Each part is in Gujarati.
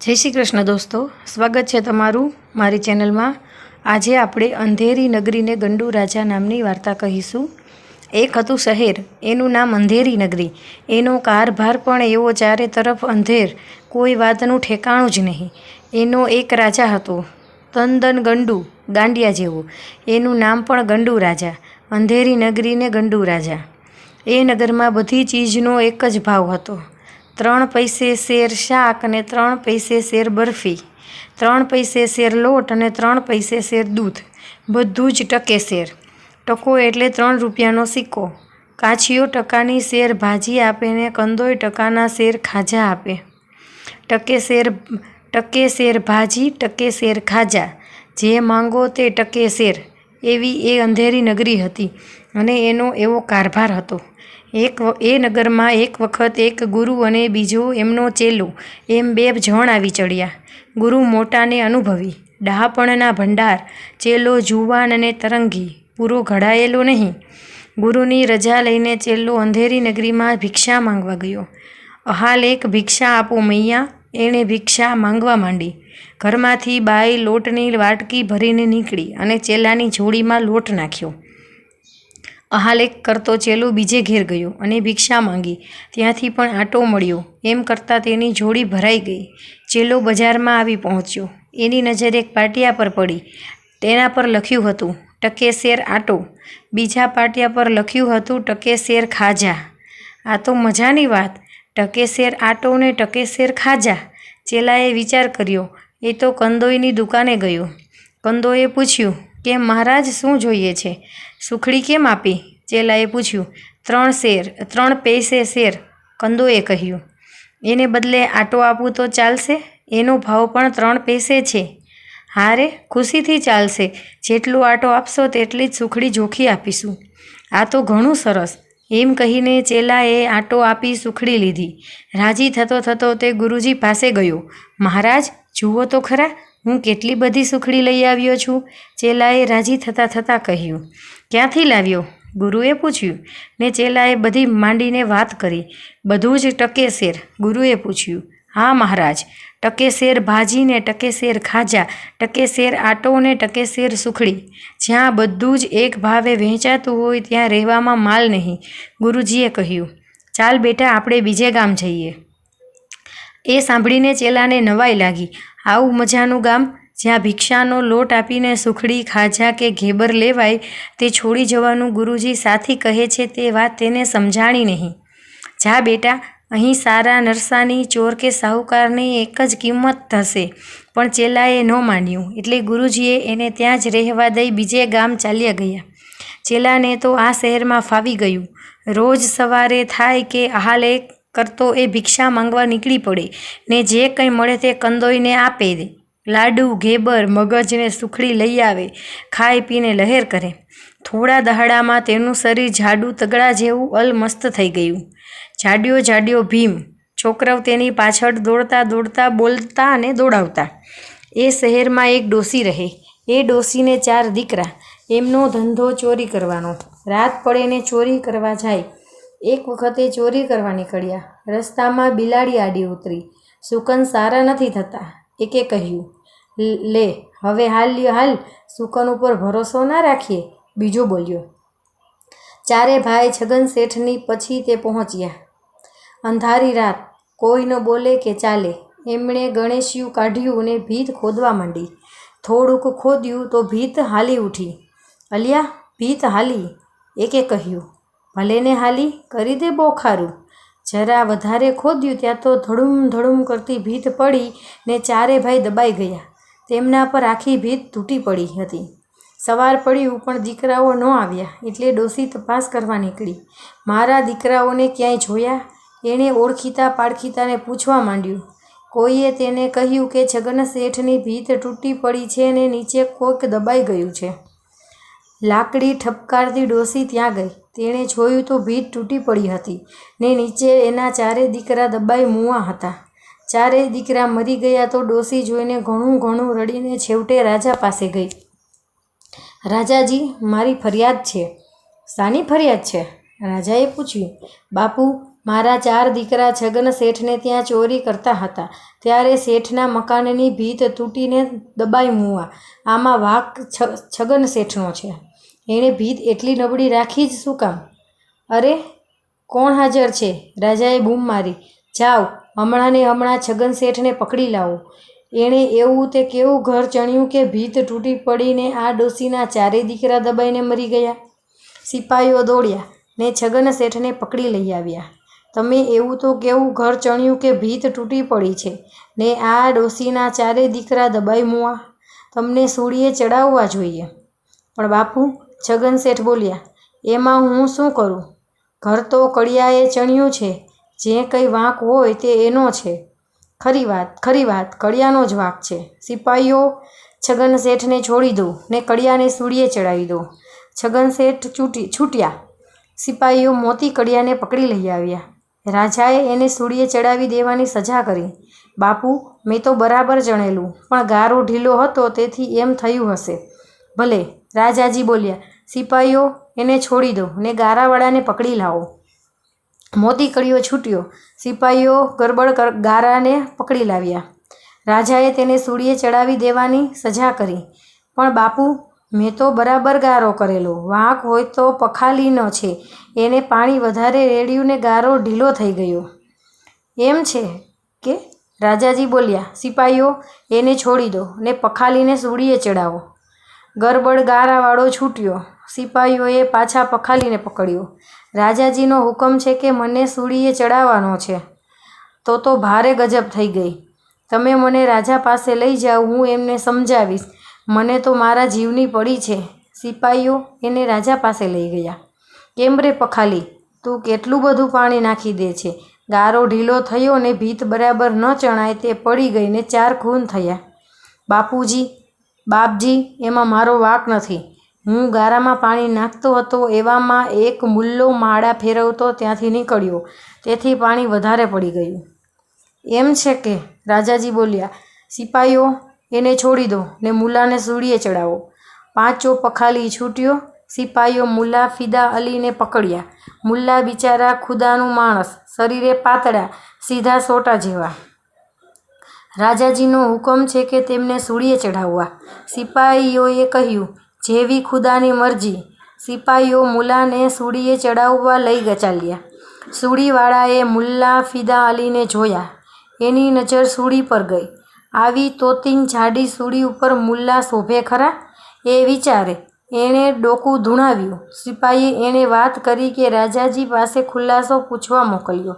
જય શ્રી કૃષ્ણ દોસ્તો, સ્વાગત છે તમારું મારી ચેનલમાં. આજે આપણે અંધેરી નગરીને ગંડુ રાજા નામની વાર્તા કહીશું. એક હતું શહેર, એનું નામ અંધેરી નગરી. એનો કારભાર પણ એવો ચારે તરફ અંધેર, કોઈ વાતનું ઠેકાણું જ નહીં. એનો એક રાજા હતો, તંદન ગંડુ, ગાંડિયા જેવો. એનું નામ પણ ગંડુ રાજા, અંધેરી નગરીને ગંડુ રાજા. એ નગરમાં બધી ચીજનો એક જ ભાવ હતો. ત્રણ પૈસે શેર શાક અને ત્રણ પૈસે શેર બરફી. ત્રણ પૈસે શેર લોટ અને ત્રણ પૈસે શેર દૂધ. બધું જ ટકે શેર. ટકો એટલે ત્રણ રૂપિયાનો સિક્કો. કાછીઓ ટકાની શેર ભાજી આપે ને કંદોય ટકાના શેર ખાજા આપે. ટકે શેર ટકે શેર ભાજી, ટકે શેર ખાજા. જે માંગો તે ટકે શેર. એવી એ અંધેરી નગરી હતી અને એનો એવો કારભાર હતો. એક એ નગરમાં એક વખત એક ગુરુ અને બીજો એમનો ચેલો, એમ બે જણ આવી ચડ્યા. ગુરુ મોટાને અનુભવી. ડહાપણના ભંડાર, ચેલો જુવાન અને તરંગી, પૂરો ઘડાયેલો નહીં. ગુરુની રજા લઈને ચેલો અંધેરી નગરીમાં ભિક્ષા માંગવા ગયો. અહાલ એક ભિક્ષા આપો મૈયા, એણે ભિક્ષા માંગવા માંડી. ઘરમાંથી બાઈ લોટની વાટકી ભરીને નીકળી અને ચેલાની જોડીમાં લોટ નાખ્યો. અહાલેક કરતો ચેલો બીજે ઘેર ગયો અને ભિક્ષા માંગી. ત્યાંથી પણ આટો મળ્યો. એમ કરતાં તેની જોડી ભરાઈ ગઈ. ચેલો બજારમાં આવી પહોંચ્યો. એની નજર એક પાટિયા પર પડી. તેના પર લખ્યું હતું, ટકે શેર આટો. બીજા પાટિયા પર લખ્યું હતું, ટકે શેર ખાજા. આ તો મજાની વાત. ટકે શેર આટો ને ટકે શેર ખાજા. ચેલાએ વિચાર કર્યો. એ તો કંદોઈની દુકાને ગયો. કંદોએ પૂછ્યું કે મહારાજ, શું જોઈએ છે? સુખડી કેમ આપી? ચેલાએ પૂછ્યું. ત્રણ શેર, ત્રણ પૈસે શેર, કંદોએ કહ્યું. એને બદલે આટો આપું તો ચાલશે? એનો ભાવ પણ ત્રણ પૈસે છે. હારે ખુશીથી ચાલશે. જેટલું આટો આપશો તેટલી જ સુખડી જોખી આપીશું. આ તો ઘણું સરસ. એમ કહીને ચેલાએ આટો આપી સુખડી લીધી. રાજી થતો થતો તે ગુરુજી પાસે ગયો. મહારાજ, જુઓ તો ખરા, હું કેટલી બધી સુખડી લઈ આવ્યો છું. ચેલાએ રાજી થતાં થતાં કહ્યું. ક્યાંથી લાવ્યો? ગુરુએ પૂછ્યું. ને ચેલાએ બધી માંડીને વાત કરી. બધું જ ટકેશેર ગુરુએ પૂછ્યું. હા મહારાજ ટકેશેર ભાજીને ભાજી ટકે શેર ખાજા ટકેશેર આટો ને ટકેશેર સુખડી. જ્યાં બધું જ એક ભાવે વહેંચાતું હોય ત્યાં રહેવામાં માલ નહીં. ગુરુજીએ કહ્યું, ચાલ બેટા આપણે બીજે ગામ જઈએ. એ સાંભળીને ચેલાને નવાઈ લાગી. આવું મજાનું ગામ જ્યાં ભિક્ષાનો લોટ આપીને સુખડી ખાજા કે ઘેબર લેવાય, તે છોડી જવાનું ગુરુજી સાથી કહે છે તે વાત તેને સમજાણી નહીં. જા બેટા, અહીં સારા નરસાની ચોર કે સાહુકારની એક જ કિંમત થશે, પણ ચેલાએ ન માન્યું. એટલે ગુરુજીએ એને ત્યાં જ રહેવા દઈ બીજે ગામ ચાલ્યા ગયા. ચેલાને તો આ શહેરમાં ફાવી ગયું. રોજ સવારે થાય કે હાલે કરતો એ ભિક્ષા માંગવા નીકળી પડે, ને જે કંઈ મળે તે કંદોઈને આપે દે. લાડુ, ઘેબર, મગજને સુખડી લઈ આવે, ખાઈ પીને લહેર કરે. થોડા દહાડામાં તેનું શરીર જાડું તગડા જેવું અલમસ્ત થઈ ગયું. જાડ્યો જાડ્યો ભીમ, છોકરાઓ તેની પાછળ દોડતા દોડતા બોલતા અને દોડાવતા. એ શહેરમાં એક ડોસી રહે. એ ડોસીને ચાર દીકરા. એમનો ધંધો ચોરી કરવાનો. રાત પડે ને ચોરી કરવા જાય. એક વખતે ચોરી કરવા નીકળ્યા. રસ્તામાં બિલાડી આડી ઉતરી. સુકન સારા નથી થતા. એકે કહ્યું, લે હવે હાલ હાલ. સુકન ઉપર ભરોસો ના રાખીએ, બીજો બોલ્યો, ચારે ભાઈ છગન શેઠની પછી તે પહોંચ્યા. અંધારી રાત, કોઈ ન બોલે કે ચાલે. એમણે ગણેશિયું કાઢ્યું અને ભીત ખોદવા માંડી. થોડુંક ખોદ્યું તો ભીત હાલી ઉઠી. અલિયા, ભીત હાલી. એકે કહ્યું ભલે ને હાલી, કરી દે બોખારું. જરા વધારે ખોદ્યું ત્યાં તો ધડુમ ધડુમ કરતી ભીત પડી ને ચારે ભાઈ દબાઈ ગયા. તેમના પર આખી ભીત તૂટી પડી હતી. સવાર પડ્યું પણ દીકરાઓ ન આવ્યા, એટલે ડોસી તપાસ કરવા નીકળી. મારા દીકરાઓને ક્યાંય જોયા? એણે ઓળખીતા પાળખીતાને પૂછવા માંડ્યું. કોઈએ તેને કહ્યું કે છગન શેઠની ભીત તૂટી પડી છે ને નીચે કોઈક દબાઈ ગયું છે. લાકડી ઠપકારતી ડોસી ત્યાં ગઈ. તેણે જોયું તો ભીત તૂટી પડી હતી ને નીચે એના ચારે દીકરા દબાઈ મુવા હતા. ચારેય દીકરા મરી ગયા તો ડોસી જોઈને ઘણું ઘણું રડીને છેવટે રાજા પાસે ગઈ. રાજાજી, મારી ફરિયાદ છે. શાની ફરિયાદ છે? રાજાએ પૂછ્યું. બાપુ, મારા ચાર દીકરા છગન શેઠને ત્યાં ચોરી કરતા હતા. ત્યારે શેઠના મકાનની ભીત તૂટીને દબાઈ મુવા. આમાં વાક છગન શેઠનો છે. એણે ભીત એટલી નબળી રાખી જ શું કામ? અરે, કોણ હાજર છે? રાજાએ બૂમ મારી. જાઓ હમણાં ને હમણાં છગન શેઠને પકડી લાવો. એણે એવું તે કેવું ઘર ચણ્યું કે ભીત તૂટી પડીને આ ડોસીના ચારેય દીકરા દબાઈને મરી ગયા? સિપાહીઓ દોડ્યા ને છગન શેઠને પકડી લઈ આવ્યા. તમે એવું તો કેવું ઘર ચણ્યું કે ભીત તૂટી પડી છે ને આ ડોસીના ચારેય દીકરા દબાઈ મુઆ તમને સૂળીએ ચડાવવા જોઈએ. પણ બાપુ છગન શેઠ બોલ્યા, એમાં હું શું કરું? ઘર તો કડિયાએ ચણ્યું છે, જે કંઈ વાંક હોય તે એનો છે. ખરી વાત ખરી વાત, કડિયાનો જ વાંક છે. સિપાહીઓ છગન શેઠને છોડી દો, ને કડિયાને સૂળીએ ચડાવી દો. છગન શેઠ છૂટી છૂટ્યા. સિપાહીઓ મોતી કડિયાને પકડી લઈ આવ્યા. રાજાએ એને સૂળીએ ચડાવી દેવાની સજા કરી. બાપુ, મેં તો બરાબર જણેલું, પણ ગારો ઢીલો હતો, તેથી એમ થયું હશે. ભલે. રાજાજી બોલ્યા સિપાહીઓ એને છોડી દો ને ગારાવાળાને પકડી લાવો. મોતી કડીઓ છૂટ્યો. સિપાહીઓ ગરબડ ગારાને પકડી લાવ્યા. રાજાએ તેને સૂળીએ ચડાવી દેવાની સજા કરી. પણ બાપુ, મેં તો બરાબર ગારો કરેલો. વાંક હોય તો પખાલીનો છે. એને પાણી વધારે રેડ્યું ને ગારો ઢીલો થઈ ગયો. એમ છે કે રાજાજી બોલ્યા સિપાહીઓ એને છોડી દો ને પખાલીને સૂળીએ ચડાવો. ગરબડ ગારાવાળો છૂટ્યો. સિપાહીઓએ પાછા પખાલીને પકડ્યો. રાજાજીનો હુકમ છે કે મને સૂળીએ ચડાવવાનો છે. તો તો ભારે ગજબ થઈ ગઈ. તમે મને રાજા પાસે લઈ જાઓ, હું એમને સમજાવીશ. મને તો મારા જીવની પડી છે. સિપાહીઓ એને રાજા પાસે લઈ ગયા. કેમ રે પખાલી? તું કેટલું બધું પાણી નાખી દે છે? ગારો ઢીલો થયો ને ભીત બરાબર ન ચણાય તે પડી ગઈ ને ચાર ખૂન થયા. બાપુજી, બાપજી, એમાં મારો વાક નથી. હું ગારામાં પાણી નાખતો હતો, એવામાં એક મુલ્લો માળા ફેરવતો ત્યાંથી નીકળ્યો. તેથી પાણી વધારે પડી ગયું. એમ છે કે, રાજાજી બોલ્યા સિપાહીઓ એને છોડી દો ને મુલ્લાને સૂળીએ ચડાવો. પાંચો પખાલી છૂટ્યો. સિપાહીઓ મુલ્લા ફિદા અલીને પકડ્યા. મુલ્લા બિચારા ખુદાનું માણસ, શરીરે પાતળા, સીધા સોટા જેવા. રાજાજીનો હુકમ છે કે તેમને સૂળીએ ચઢાવવા. સિપાહીઓએ કહ્યું જેવી ખુદાની મરજી સિપાહીઓ મુલ્લાને સૂળીએ ચડાવવા લઈ ચાલ્યા સૂળીવાળાએ મુલ્લા ફિદા અલીને જોયા. એની નજર સૂળી પર ગઈ. આવી તોતિંગ જાડી સૂળી ઉપર મુલ્લા શોભે ખરા? એ વિચારે. એણે ડોકું ધૂણાવ્યું. સિપાહીએ એણે વાત કરી કે રાજાજી પાસે ખુલાસો પૂછવા મોકલ્યો.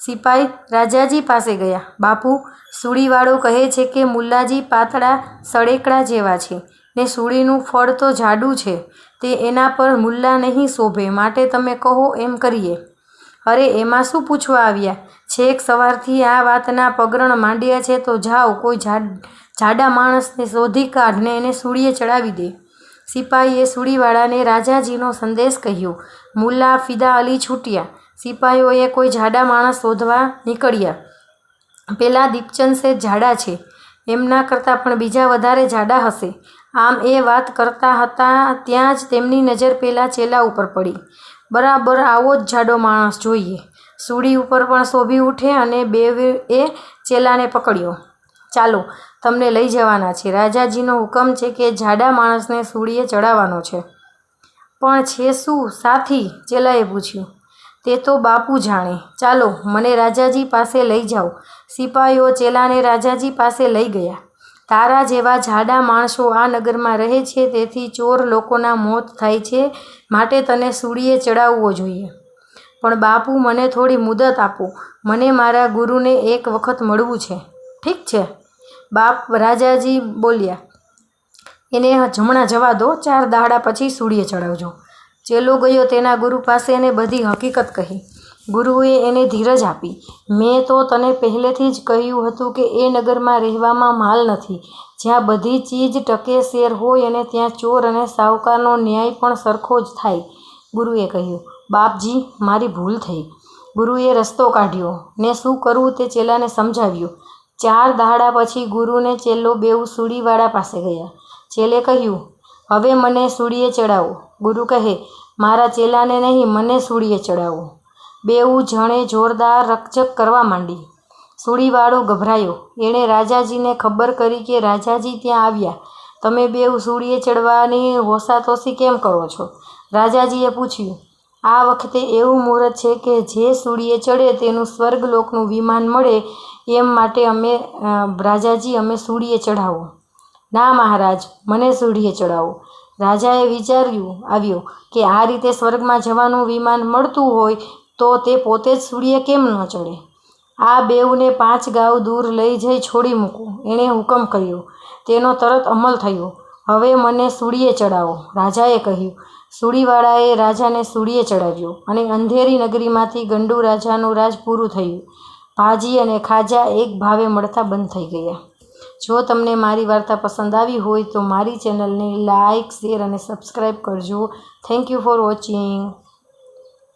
સિપાહી રાજાજી પાસે ગયા. બાપુ, સૂળીવાળો કહે છે કે મુલ્લાજી પાતળા સળેકડા જેવા છે. ને સૂળીનું ફળ તો જાડું છે, તે એના પર મુલ્લા નહીં શોભે, માટે તમે કહો એમ કરીએ. અરે, એમાં શું પૂછવા આવ્યા? છેક સવારથી આ વાતના પગરણ માંડ્યા છે તો જાઓ, કોઈ જાડા માણસને શોધી કાઢને એને સૂળીએ ચડાવી દે. સિપાહીએ સૂળીવાળાને રાજાજીનો સંદેશ કહ્યો. મુલ્લા ફિદા અલી છૂટ્યા. સિપાહીઓએ કોઈ જાડા માણસ શોધવા નીકળ્યા. પેલા દીપચંદ શેઠ જાડા છે. એમના કરતાં પણ બીજા વધારે જાડા હશે. આમ એ વાત કરતા હતા ત્યાં જ તેમની નજર પેલા ચેલા ઉપર પડી. બરાબર આવો જ જાડો માણસ જોઈએ. સૂળી ઉપર પણ શોભી ઉઠે અને બે એ ચેલાને પકડ્યો. ચાલો, તમને લઈ જવાના છે. રાજાજીનો હુકમ છે કે જાડા માણસને સૂળીએ ચડાવવાનો છે. પણ છે શું? સાથી, ચેલાએ પૂછ્યું. તે તો બાપુ જાણે. ચાલો, મને રાજાજી પાસે લઈ જાઓ. સિપાહીઓ ચેલાને રાજાજી પાસે લઈ ગયા. તારા જેવા જાડા માણસો આ નગરમાં રહે છે, તેથી ચોર લોકોના મોત થાય છે, માટે તને સૂળીએ ચડાવવો જોઈએ. પણ બાપુ, મને થોડી મુદત આપો. મને મારા ગુરુને એક વખત મળવું છે. ઠીક છે. બાપ રાજાજી બોલ્યા. એને જમણા જવા દો. ચાર દાડા પછી સૂળીએ ચડાવજો. ચેલો ગયો તેના ગુરુ પાસે એને બધી હકીકત કહી. ગુરુએ એને ધીરજ આપી. મેં તો તને પહેલેથી જ કહ્યું હતું કે એ નગરમાં રહેવામાં માલ નથી. જ્યાં બધી ચીજ ટકે શેર હોય અને ત્યાં ચોર અને સાવકારનો ન્યાય પણ સરખો જ થાય, ગુરુએ કહ્યું. બાપજી, મારી ભૂલ થઈ. ગુરુએ રસ્તો કાઢ્યો. ને શું કરવું તે ચેલાને સમજાવ્યું. ચાર દહાડા પછી ગુરુને ચેલો બેઉ સૂડીવાળા પાસે ગયા. ચેલે કહ્યું, હવે મને સૂડીએ ચડાવો. ગુરુ કહે મારા ચેલાને નહીં, મને સૂડીએ ચડાવો. બેઉ જણે જોરદાર રકઝક કરવા માંડી. સૂળીવાળો ગભરાયો. એણે રાજાજીને ખબર કરી કે રાજાજી ત્યાં આવ્યા. તમે બેઉ સૂડીએ ચડવાની હોસાતોસી કેમ કરો છો? રાજાજીએ પૂછ્યું. આ વખતે એવું મુહૂર્ત છે કે જે સૂડીએ ચડે તેનું સ્વર્ગલોકનું વિમાન મળે એમ માટે અમે રાજાજી, અમે સૂડીએ ચઢાવો. ના મહારાજ, મને સૂડીએ ચડાવો રાજાએ વિચાર્યું, આવ્યું કે આ રીતે સ્વર્ગમાં જવાનું વિમાન મળતું હોય તો તે પોતે જ સૂર્ય કેમ ન ચડે? આ બેઉને પાંચ ગાઉ દૂર લઈ જઈ છોડી મૂકું. એણે હુકમ કર્યો. તેનો તરત અમલ થયો. હવે મને સૂડીએ ચડાવો. રાજાએ કહ્યું સૂડીવાળાએ રાજાને સૂડીએ ચડાવ્યો અને અંધેરી નગરીમાંથી ગંડુ રાજાનું રાજ પૂરું થયું. ભાજી અને ખાજા એક ભાવે મળતા બંધ થઈ ગયા. જો તમને મારી વાર્તા પસંદ આવી હોય તો મારી ચેનલને લાઇક શેર અને સબસ્ક્રાઈબ કરજો. Thank you for watching